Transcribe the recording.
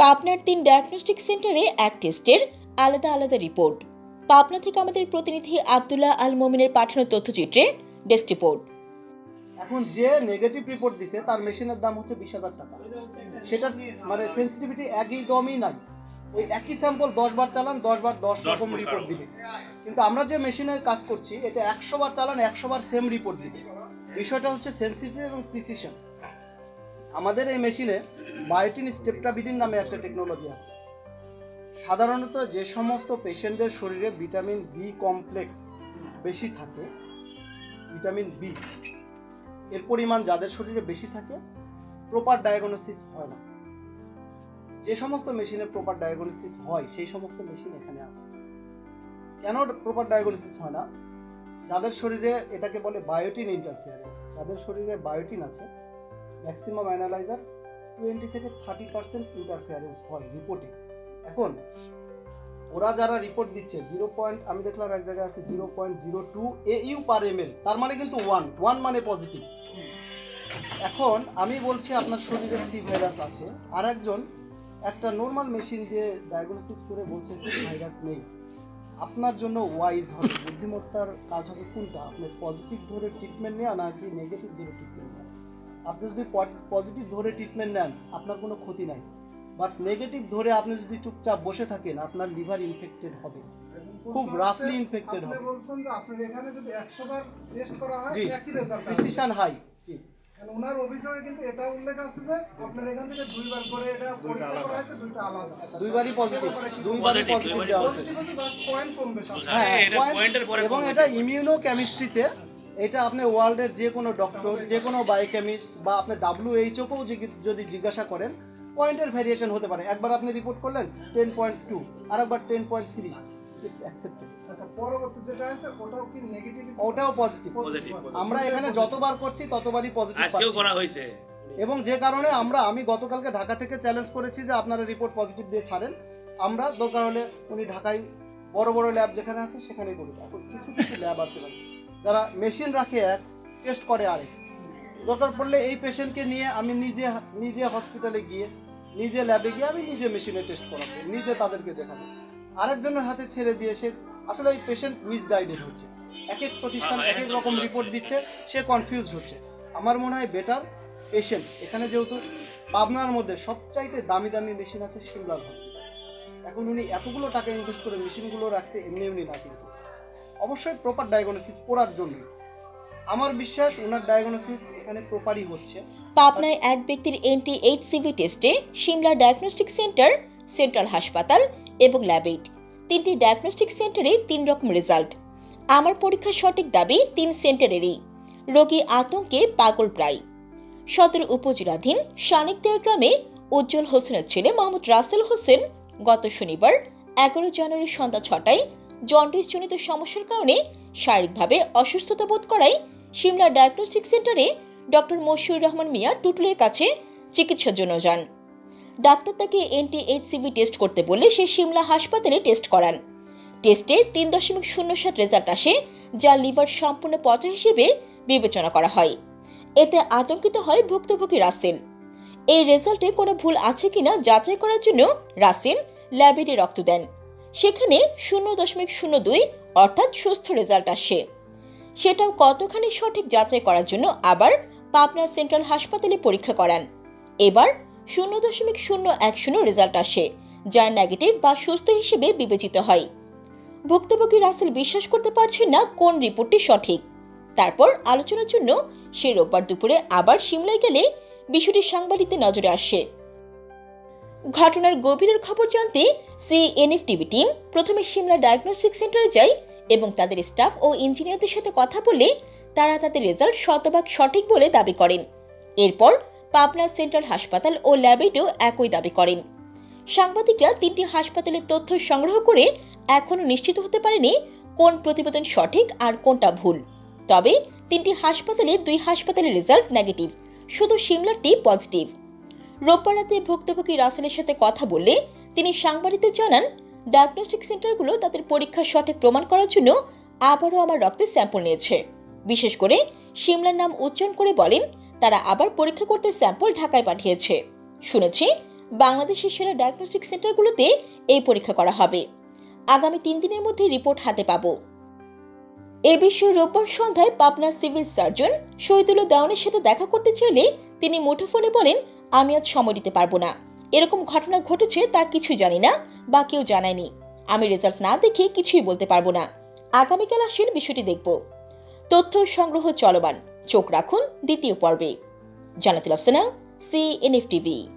পাবনার তিন ডায়াগনস্টিক সেন্টারে এক টেস্টের আলাদা আলাদা রিপোর্ট পাবনা থেকে আমাদের প্রতিনিধি আবদুল্লাহ আল মোমিনের পাঠানো তথ্যচিত্রে ডেস্ক রিপোর্ট এখন যে নেগেটিভ রিপোর্ট দিছে তার মেশিনের দাম হচ্ছে বিশ হাজার টাকা। সেটার মানে সেন্সিটিভিটি একই দমই নাই। ওই একই স্যাম্পল দশ বার চালান দশ বার দশ রকম রিপোর্ট দিবে। কিন্তু আমরা যে মেশিনে কাজ করছি এটা একশো বার চালান একশো বার সেম রিপোর্ট দিবে। বিষয়টা হচ্ছে সেন্সিটিভ এবং প্রিসিশন আমাদের এই মেশিনে বায়োটিন স্টেপটাবিডিন নামে একটা টেকনোলজি আছে। সাধারণত যে সমস্ত পেশেন্টদের শরীরে ভিটামিন বি কমপ্লেক্স বেশি থাকে ভিটামিন বি এর পরিমাণ যাদের শরীরে বেশি থাকে প্রপার ডায়াগনোসিস হয় না। যে সমস্ত মেশিনে প্রপার ডায়াগনোসিস হয়, সেই সমস্ত মেশিন এখানে আছে। কেন প্রপার ডায়াগনোসিস হয় না? যাদের শরীরে এটাকে বলে বায়োটিন ইন্টারফিয়ারেন্স যাদের শরীরে বায়োটিন আছে ম্যাক্সিমাম অ্যানালাইজার টোয়েন্টি থেকে থার্টি পার্সেন্ট ইন্টারফিয়ারেন্স হয় রিপোর্টে এখন, ওরা যারা রিপোর্ট দিচ্ছে জিরো পয়েন্ট আমি দেখলাম এক জায়গায় আছে zero point zero two A U per M L তার মানে কিন্তু ওয়ান ওয়ান মানে পজিটিভ এখন, আমি বলছি আপনার শরীরে সি ভাইরাস আছে আর একজন একটা নর্মাল মেশিন দিয়ে ডায়াগনোসিস করে বলছে সি ভাইরাস নেই। আপনার জন্য ওয়াইজ হবে, বুদ্ধিমত্তার কাজ হবে কোনটা? আপনি পজিটিভ ধরে ট্রিটমেন্ট নেওয়া নাকি নেগেটিভ ধরে ট্রিটমেন্ট নেন আপনি যদি পজিটিভ ধরে ট্রিটমেন্ট নেন আপনার কোনো ক্ষতি নাই। বাট নেগেটিভ ধরে আপনি যদি চুপচাপ বসে থাকেন আপনার লিভার ইনফেক্টেড হবে। খুব রাফলি ইনফেক্টেড আপনি হবে। বলছেন যে আপনার এখানে যদি 100 বার টেস্ট করা হয় একই রেজাল্ট প্রিসিশন হাই জি। কারণ ওনার অভিযোগে কিন্তু এটা উল্লেখ আছে যে আপনার এখান থেকে দুইবার করে এটা পরীক্ষা করা হয়েছে দুইটা আলাদা। দুইবারই পজিটিভ দুইবারই পজিটিভ দেওয়া হচ্ছে পজিটিভ হচ্ছে জাস্ট পয়েন্ট কম বেশি হ্যাঁ এটা পয়েন্টের পরে এবং এটা ইমিউনো কেমিস্ট্রিতে এটা আপনি ওয়ার্ল্ডের যে কোনো ডক্টর যে কোনো বায়োকেমিস্ট বা আপনি ডাব্লিউএইচওকেও যদি জিজ্ঞাসা করেন পয়েন্টের ভ্যারিয়েশন হতে পারে। একবার আপনি রিপোর্ট করলেন টেন পয়েন্ট টু আর একবার টেন পয়েন্ট থ্রি আচ্ছা ওটাও কি নেগেটিভ ওটাও পজিটিভ আমরা এখানে যতবার করছি ততবারই পজিটিভ করা হয়েছে। এবং যে কারণে আমরা আমি গতকালকে ঢাকা থেকে চ্যালেঞ্জ করেছি যে আপনারা রিপোর্ট পজিটিভ দিয়ে ছাড়েন। আমরা দরকার হলে উনি ঢাকায় বড় বড় ল্যাব যেখানে আছে সেখানেই করবে এখন কিছু কিছু ল্যাব আছে যারা মেশিন রাখে এক টেস্ট করে আরেক। দরকার পড়লে এই পেশেন্টকে নিয়ে আমি নিজে নিজে হসপিটালে গিয়ে নিজে ল্যাবে গিয়ে আমি নিজে মেশিনে টেস্ট করাবো নিজে তাদেরকে দেখাবো। আরেকজনের হাতে ছেড়ে দিয়ে সে আসলে এই পেশেন্ট মিসগাইডেড হচ্ছে। এক এক প্রতিষ্ঠান হ্যাঁ, এক এক রকম রিপোর্ট দিচ্ছে সে কনফিউজ হচ্ছে। আমার মনে হয় বেটার পেশেন্ট এখানে যেহেতু পাবনার মধ্যে সবচাইতে দামি দামি মেশিন আছে সিমলার হসপিটাল এখন উনি এতগুলো টাকা ইনভেস্ট করে মেশিনগুলো রাখছে এমনি এমনি না কিন্তু। অবশ্যই প্রপার ডায়াগনোসিস করার জন্য। আমার বিশ্বাস ওনার ডায়াগনোসিস এখানে প্রপারই হচ্ছে। পাবনায় এক ব্যক্তির এনটি এইট সিভি টেস্টে সিমলা ডায়াগনস্টিক সেন্টার সেন্ট্রাল হাসপাতাল এবং ল্যাবেট তিনটি ডায়াগনস্টিক সেন্টারে তিন রকম রেজাল্ট আমার পরীক্ষা সঠিক দাবি তিন সেন্টারেরই রোগী আতঙ্কে পাগল প্রায়। সদর উপজেলাধীন শানিকদের গ্রামে উজ্জ্বল হোসেনের ছেলে মোহাম্মদ রাসেল হোসেন গত শনিবার এগারো জানুয়ারি সন্ধ্যা ছটায় জন্ডিসজনিত সমস্যার কারণে শারীরিকভাবে অসুস্থতা বোধ করায় সিমলা ডায়াগনস্টিক সেন্টারে ডক্টর মশিউর রহমান মিয়া টুটুলের কাছে চিকিৎসার জন্য যান। ডাক্তার তাকে এনটি এইচ সিভি টেস্ট করতে বলে সে সিমলা হাসপাতালে টেস্ট করান। টেস্টে তিন দশমিক শূন্য সাত রেজাল্ট আসে, যা লিভার সম্পূর্ণ পচা হিসেবে বিবেচনা করা হয়। এতে আতঙ্কিত হয় ভুক্তভোগী রাসেল। এই রেজাল্টে কোনো ভুল আছে কিনা যাচাই করার জন্য রাসেল ল্যাবেটে রক্ত দেন। সেখানে শূন্য দশমিক শূন্য দুই অর্থাৎ সুস্থ রেজাল্ট আসে। সেটাও কতখানি সঠিক যাচাই করার জন্য আবার পাবনা সেন্ট্রাল হাসপাতালে পরীক্ষা করান। এবার শূন্য দশমিক শূন্য এক শূন্য রেজাল্ট আসে, যা নেগেটিভ বা সুস্থ হিসেবে বিবেচিত হয়। ভুক্তভোগী রাসেল বিশ্বাস করতে পারছেন না কোন রিপোর্টটি সঠিক। তারপর আলোচনার জন্য সে রোববার দুপুরে আবার সিমলায় গেলে বিষয়টি সাংবাদিকদের নজরে আসে। ঘটনার গভীরের খবর জানতে সিএনএফ টিভি টিম প্রথমে সিমলা ডায়াগনস্টিক সেন্টারে যায় এবং তাদের স্টাফ ও ইঞ্জিনিয়ারদের সাথে কথা বলে তারা তাদের রেজাল্ট শতভাগ সঠিক বলে দাবি করেন। এরপর পাবনা সেন্ট্রাল হাসপাতাল ও ল্যাবেটেও একই দাবি করেন। সাংবাদিকরা তিনটি হাসপাতালের তথ্য সংগ্রহ করে এখনও নিশ্চিত হতে পারেনি কোন প্রতিবেদন সঠিক আর কোনটা ভুল। তবে তিনটি হাসপাতালে দুই হাসপাতালের রেজাল্ট নেগেটিভ। শুধু সিমলারটি পজিটিভ। রোববার রাতে ভুক্তভোগী রাসেলের সাথে কথা বলে তিনি সাংবাদিকদের জানান ডায়াগনস্টিক সেন্টারগুলো তাদের পরীক্ষা সঠিক প্রমাণ করার জন্য আবারও আমার রক্তের স্যাম্পল নিয়েছে। বিশেষ করে সিমলার নাম উচ্চারণ করে বলেন, তারা আবার পরীক্ষা করতে স্যাম্পল ঢাকায় পাঠিয়েছে। শুনেছি, বাংলাদেশের সেরা ডায়াগনস্টিক সেন্টারগুলোতে এই পরীক্ষা করা হবে। আগামী তিন দিনের মধ্যে রিপোর্ট হাতে পাবো। এ বিষয়ে রোববার সন্ধ্যায় পাবনা সিভিল সার্জন শহীদুল্লাহ দেওয়ানের সাথে দেখা করতে চাইলে তিনি মুঠোফোনে বলেন আমি আজ সময় দিতে পারব না। এরকম ঘটনা ঘটেছে তা কিছু জানি না বা কেউ জানায়নি। আমি রেজাল্ট না দেখে কিছুই বলতে পারব না। আগামীকাল আসেন বিষয়টি দেখব। তথ্য সংগ্রহ চলমান। চোখ রাখুন দ্বিতীয় পর্বে। জানাতে আফসানা সি এনএফ টিভি